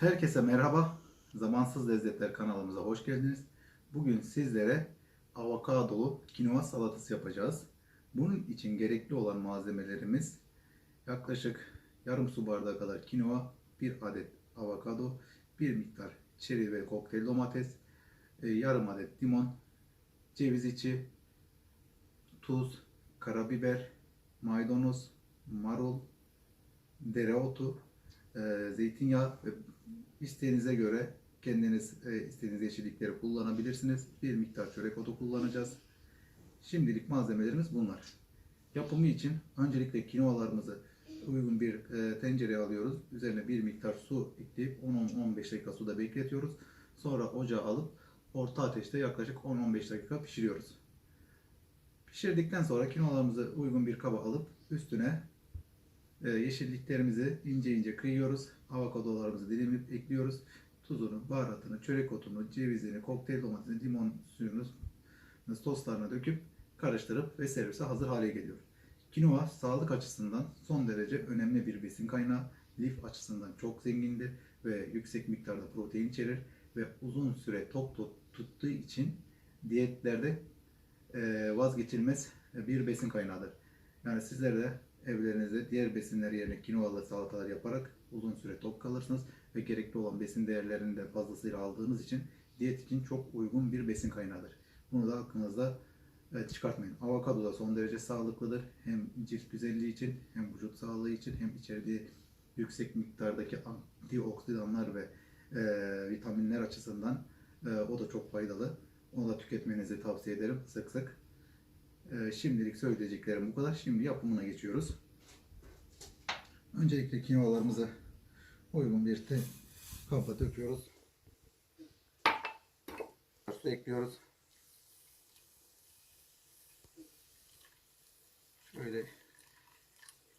Herkese merhaba. Zamansız Lezzetler kanalımıza hoş geldiniz. Bugün sizlere avokadolu kinoa salatası yapacağız. Bunun için gerekli olan malzemelerimiz yaklaşık yarım su bardağı kadar kinoa, bir adet avokado, bir miktar çeri ve kokteyl domates, e, yarım adet limon, ceviz içi, tuz, karabiber, maydanoz, marul, dereotu, e, zeytinyağı ve isteğinize göre kendiniz e, istediğiniz yeşillikleri kullanabilirsiniz. Bir miktar çörek otu kullanacağız. Şimdilik malzemelerimiz bunlar. Yapımı için öncelikle kinoalarımızı uygun bir e, tencereye alıyoruz. Üzerine bir miktar su ekleyip 10-15 dakika suda bekletiyoruz. Sonra ocağa alıp orta ateşte yaklaşık 10-15 dakika pişiriyoruz. Pişirdikten sonra kinoalarımızı uygun bir kaba alıp üstüne yeşilliklerimizi ince ince kıyıyoruz. Avokadolarımızı dilimleyip ekliyoruz. Tuzunu, baharatını, çörek otunu, cevizini, kokteyl domatesini, limon suyunu, soslarına döküp karıştırıp ve servise hazır hale geliyor. Kinoa sağlık açısından son derece önemli bir besin kaynağı. Lif açısından çok zengindir ve yüksek miktarda protein içerir ve uzun süre tok tut- tuttuğu için diyetlerde e, vazgeçilmez bir besin kaynağıdır. Yani sizler de evlerinizde diğer besinler yerine kinoalı salatalar yaparak uzun süre tok kalırsınız ve gerekli olan besin değerlerini de fazlasıyla aldığınız için diyet için çok uygun bir besin kaynağıdır. Bunu da aklınızda e, çıkartmayın. Avokado da son derece sağlıklıdır. Hem cilt güzelliği için hem vücut sağlığı için hem içerdiği yüksek miktardaki antioksidanlar ve e, vitaminler açısından e, o da çok faydalı. Onu da tüketmenizi tavsiye ederim sık sık. Ee, şimdilik söyleyeceklerim bu kadar. Şimdi yapımına geçiyoruz. Öncelikle kinoalarımızı uygun bir te kaba döküyoruz. Su ekliyoruz. Şöyle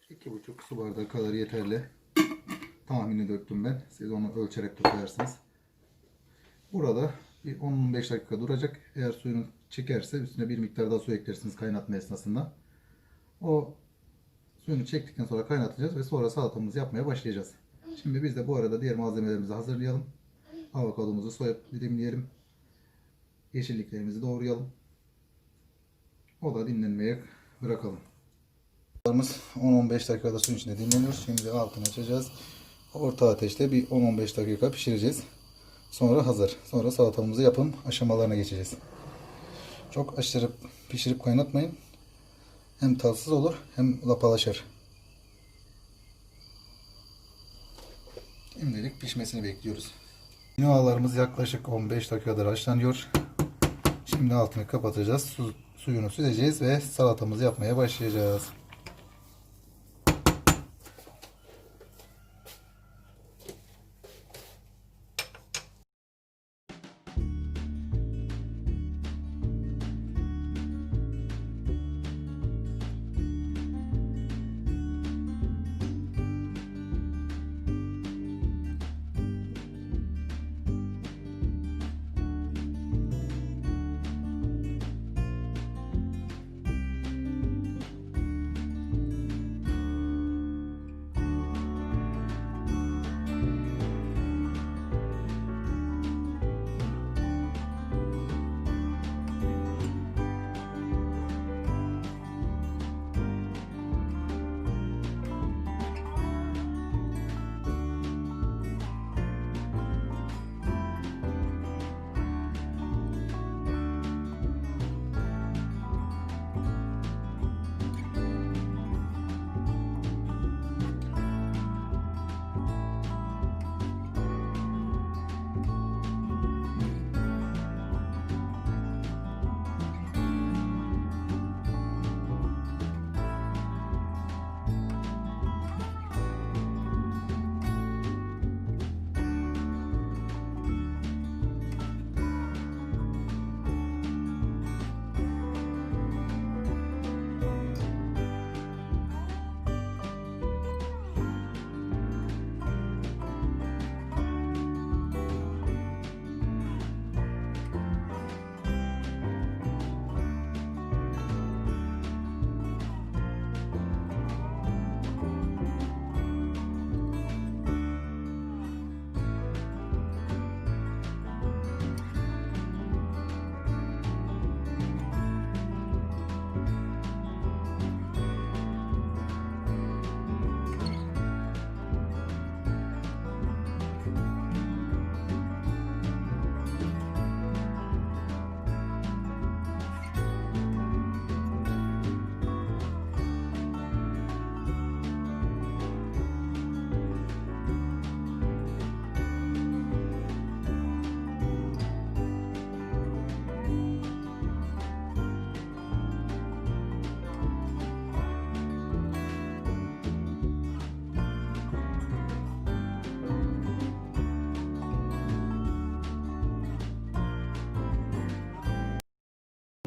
iki buçuk su bardağı kadar yeterli. Tahmini döktüm ben. Siz onu ölçerek tutarsınız. Burada bir 10-15 dakika duracak. Eğer suyunu çekerse üstüne bir miktar daha su eklersiniz kaynatma esnasında. O suyunu çektikten sonra kaynatacağız ve sonra salatamızı yapmaya başlayacağız. Şimdi biz de bu arada diğer malzemelerimizi hazırlayalım. Avokadomuzu soyup dilimleyelim. Yeşilliklerimizi doğrayalım. O da dinlenmeye bırakalım. Avokadolarımız 10-15 dakikada suyun içinde dinleniyor. Şimdi altını açacağız. Orta ateşte bir 10-15 dakika pişireceğiz. Sonra hazır. Sonra salatamızı yapım aşamalarına geçeceğiz. Çok aşırı pişirip kaynatmayın. Hem tatsız olur hem lapalaşır. Şimdilik pişmesini bekliyoruz. Kinoalarımız yaklaşık 15 dakikadır haşlanıyor. Şimdi altını kapatacağız. Su, suyunu süzeceğiz ve salatamızı yapmaya başlayacağız.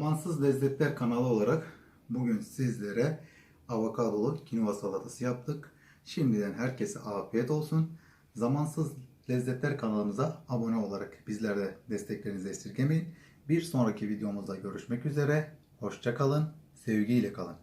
Zamansız Lezzetler kanalı olarak bugün sizlere avokadolu kinoa salatası yaptık. Şimdiden herkese afiyet olsun. Zamansız Lezzetler kanalımıza abone olarak bizlere desteklerinizi esirgemeyin. Bir sonraki videomuzda görüşmek üzere. Hoşça kalın, sevgiyle kalın.